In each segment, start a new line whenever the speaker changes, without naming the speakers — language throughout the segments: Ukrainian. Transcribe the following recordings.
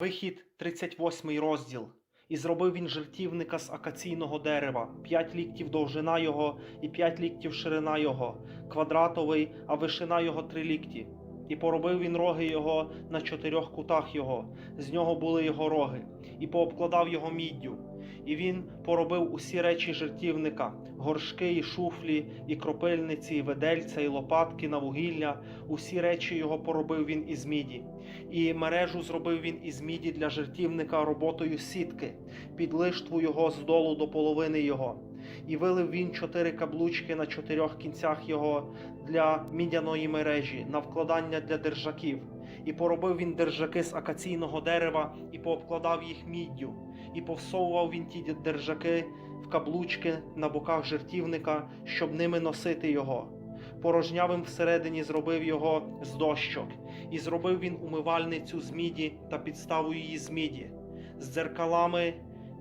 Вихід 38 розділ. І зробив він жертівника з акаційного дерева, п'ять ліктів довжина його і п'ять ліктів ширина його, квадратовий, а вишина його три лікті. І поробив він роги його на чотирьох кутах його, з нього були його роги, і пообкладав його міддю. І він поробив усі речі жертівника, горшки, і шуфлі, і кропильниці, і ведельця, і лопатки на вугілля, усі речі його поробив він із міді. І мережу зробив він із міді для жертівника роботою сітки, під лиштву його здолу до половини його. І вилив він чотири каблучки на чотирьох кінцях його для мідяної мережі, на вкладання для держаків. І поробив він держаки з акаційного дерева і пообкладав їх міддю, і повсовував він ті держаки в каблучки на боках жертівника, щоб ними носити його. Порожнявим всередині зробив його з дощок, і зробив він умивальницю з міді та підставу її з міді, з дзеркалами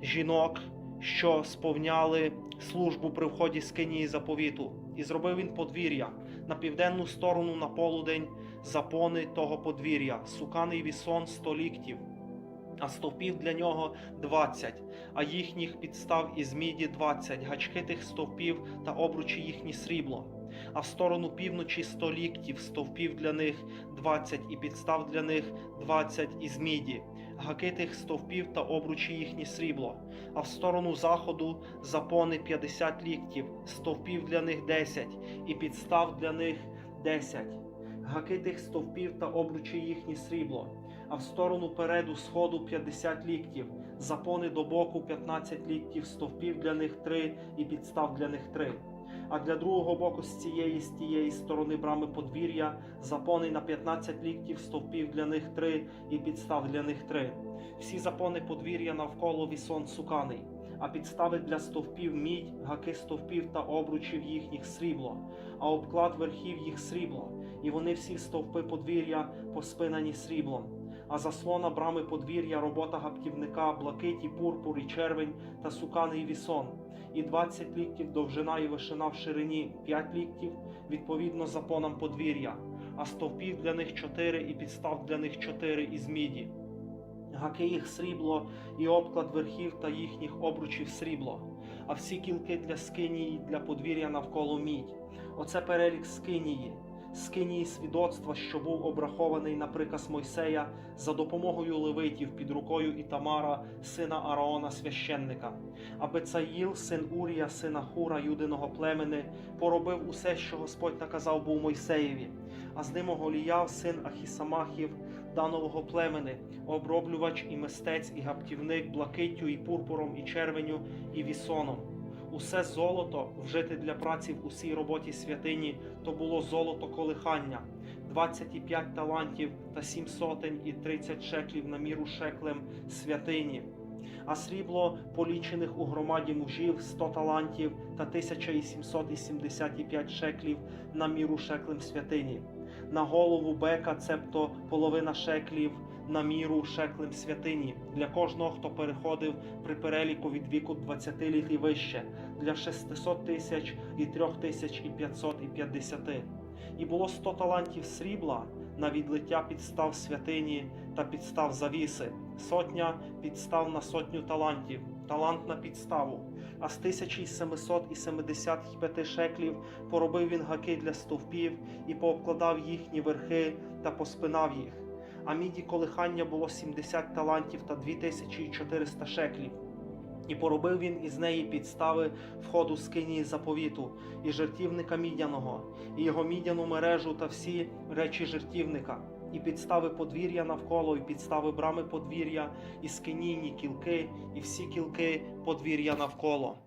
жінок, що сповняли службу при вході з кинії заповіту, і зробив він подвір'я на південну сторону на полудень запони того подвір'я, суканий вісон сто ліктів, а стовпів для нього двадцять, а їхніх підстав із міді двадцять, гачки тих стовпів та обручі їхні срібло. А в сторону півночі сто ліктів, стовпів для них двадцять і підстав для них двадцять із міді, гаки тих стовпів та обручі їхні срібло. А в сторону заходу запони п'ятдесят ліктів, стовпів для них десять, і підстав для них десять. Гаки тих стовпів та обручі їхні срібло, а в сторону переду сходу 50 ліктів, запони до боку 15 ліктів, стовпів для них три і підстав для них три. А для другого боку з цієї з тієї сторони брами подвір'я запони на 15 ліктів, стовпів для них три і підстав для них три. Всі запони подвір'я навколо вісон суканий, а підстави для стовпів мідь, гаки стовпів та обручів їхніх срібло, а обклад верхів їх срібло, і вони всі стовпи подвір'я поспинані сріблом. А заслона брами подвір'я, робота гаптівника, блакиті, пурпур і червень та суканий вісон, і 20 ліктів довжина і вишина в ширині, 5 ліктів відповідно запонам подвір'я, а стовпів для них 4 і підстав для них 4 із міді. Гаки їх срібло, і обклад верхів та їхніх обручів срібло, а всі кілки для скинії для подвір'я навколо мідь. Оце перелік скинії, скинії свідоцтва, що був обрахований на приказ Мойсея за допомогою левитів під рукою Ітамара, сина Араона священника. А Бецаїл, син Урія, сина Хура, юдиного племени, поробив усе, що Господь наказав був Мойсеєві, а з ним Оголіяв, син Ахісамахів, данового племени, оброблювач і мистець, і гаптівник, блакиттю, і пурпуром, і червеню, і вісоном. Усе золото, вжите для праці в усій роботі святині, то було золото колихання, 25 талантів та 7 сотень і 30 шеклів на міру шеклем святині. А срібло полічених у громаді мужів 100 талантів та 1775 шеклів на міру шеклем святині. На голову бека, цебто половина шеклів на міру шеклем святині для кожного, хто переходив при переліку від віку 20 літ і вище, для 600 тисяч і 3550. І було 100 талантів срібла на відлиття підстав святині та підстав завіси, сотня підстав на сотню талантів, талант на підставу. А з 1775 шеклів поробив він гаки для стовпів і пообкладав їхні верхи та поспинав їх. А міді колихання було 70 талантів та 2400 шеклів. І поробив він із неї підстави входу скинії заповіту, і жертівника мідяного, і його мідяну мережу та всі речі жертівника, і підстави подвір'я навколо, і підстави брами подвір'я, і скинійні кілки, і всі кілки подвір'я навколо.